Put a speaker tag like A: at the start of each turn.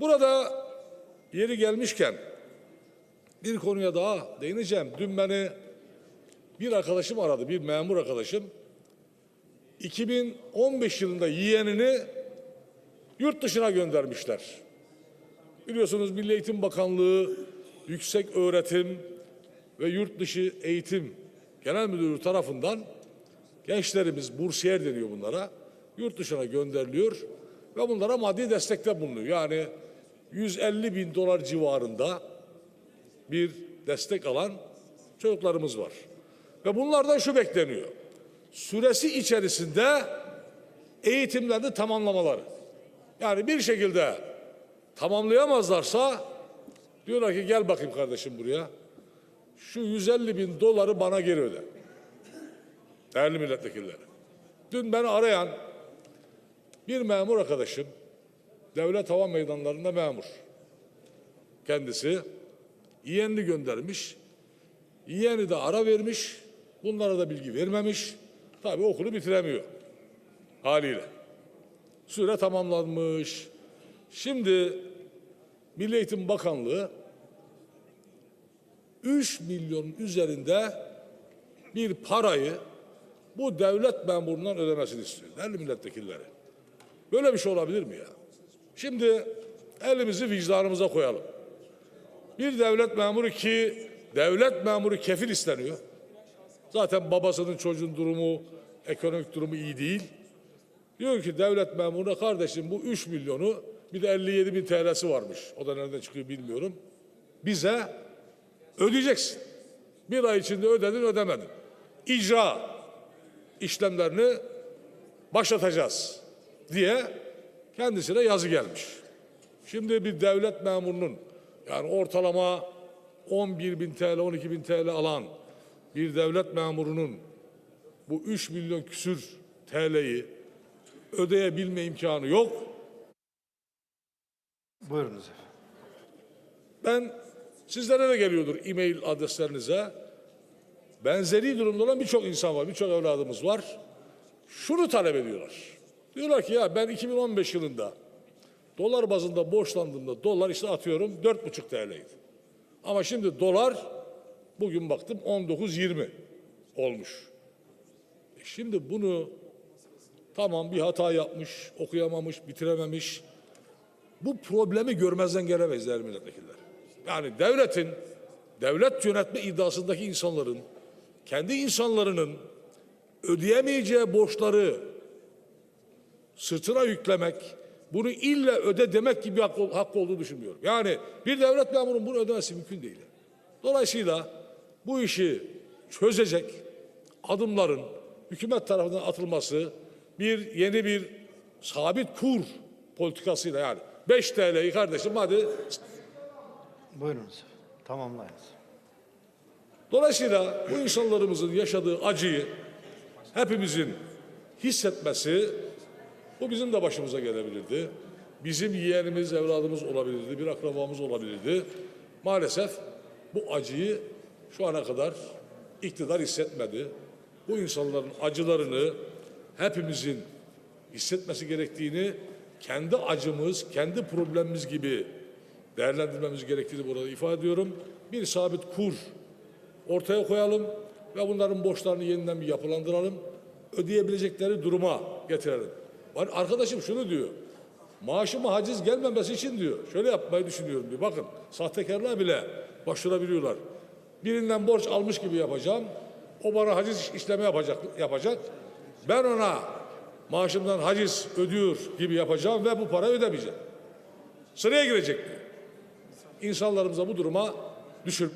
A: Burada yeri gelmişken bir konuya daha değineceğim. Dün beni bir arkadaşım aradı, bir memur arkadaşım. 2015 yılında yeğenini yurt dışına göndermişler. Biliyorsunuz Milli Eğitim Bakanlığı Yüksek Öğretim ve Yurt Dışı Eğitim Genel Müdürlüğü tarafından gençlerimiz bursiyer deniyor bunlara. Yurt dışına gönderiliyor ve bunlara maddi destekte bulunuyor. Yani 150 bin dolar civarında bir destek alan çocuklarımız var. Ve bunlardan şu bekleniyor. Süresi içerisinde eğitimlerini tamamlamaları. Yani bir şekilde tamamlayamazlarsa diyorlar ki gel bakayım kardeşim buraya. Şu 150 bin doları bana geri öde. Değerli milletvekilleri. Dün beni arayan bir memur arkadaşım, devlet hava meydanlarında memur. Kendisi yeğenini göndermiş. Yeğeni de ara vermiş. Bunlara da bilgi vermemiş. Tabii okulu bitiremiyor. Haliyle. Süre tamamlanmış. Şimdi Milli Eğitim Bakanlığı 3 milyonun üzerinde bir parayı bu devlet memurundan ödemesini istiyor. Değerli milletvekilleri. Böyle bir şey olabilir mi ya? Şimdi elimizi vicdanımıza koyalım. Bir devlet memuru ki devlet memuru kefil isteniyor. Zaten babasının çocuğun durumu, ekonomik durumu iyi değil. Diyor ki devlet memuruna kardeşim bu 3 milyonu bir de 57 bin TL'si varmış. O da nereden çıkıyor bilmiyorum. Bize ödeyeceksin. Bir ay içinde ödedin ödemedin. İcra işlemlerini başlatacağız diye kendisine yazı gelmiş. Şimdi bir devlet memurunun yani ortalama 11 bin TL, 12 bin TL alan bir devlet memurunun bu 3 milyon küsür TL'yi ödeyebilme imkanı yok.
B: Buyurunuz efendim.
A: Ben sizlere de geliyordur e-mail adreslerinize. Benzeri durumda olan birçok insan var, birçok evladımız var. Şunu talep ediyorlar. Diyorlar ki ya ben 2015 yılında dolar bazında borçlandığımda dolar işte atıyorum 4,5 TL'ydi. Ama şimdi dolar bugün baktım 19-20 olmuş. E şimdi bunu tamam bir hata yapmış, okuyamamış, bitirememiş. Bu problemi görmezden gelemeyiz değerli milletvekilleri. Yani devletin, devlet yönetme iddiasındaki insanların, kendi insanlarının ödeyemeyeceği borçları sırtına yüklemek, bunu ille öde demek gibi bir hak, hakkı olduğunu düşünmüyorum. Yani bir devlet memurunun bunu ödemesi mümkün değil. Dolayısıyla bu işi çözecek adımların hükümet tarafından atılması bir yeni bir sabit kur politikasıyla yani 5 TL'yi kardeşim hadi
B: Buyurunuz. Tamamlayınız.
A: Dolayısıyla bu insanlarımızın yaşadığı acıyı hepimizin hissetmesi bu bizim de başımıza gelebilirdi. Bizim yeğenimiz, evladımız olabilirdi, bir akrabamız olabilirdi. Maalesef bu acıyı şu ana kadar iktidar hissetmedi. Bu insanların acılarını hepimizin hissetmesi gerektiğini kendi acımız, kendi problemimiz gibi değerlendirmemiz gerektiğini burada ifade ediyorum. Bir sabit kur ortaya koyalım ve bunların borçlarını yeniden bir yapılandıralım. Ödeyebilecekleri duruma getirelim. Var- Arkadaşım şunu diyor. Maaşıma haciz gelmemesi için diyor. Şöyle yapmayı düşünüyorum diyor. Bakın sahtekarlar bile başvurabiliyorlar. Birinden borç almış gibi yapacağım. O bana haciz işlemi yapacak. yapacak. Ben ona maaşımdan haciz ödüyor gibi yapacağım ve bu para ödemeyeceğim. Sıraya girecek diyor. İnsanlarımıza bu duruma düşür,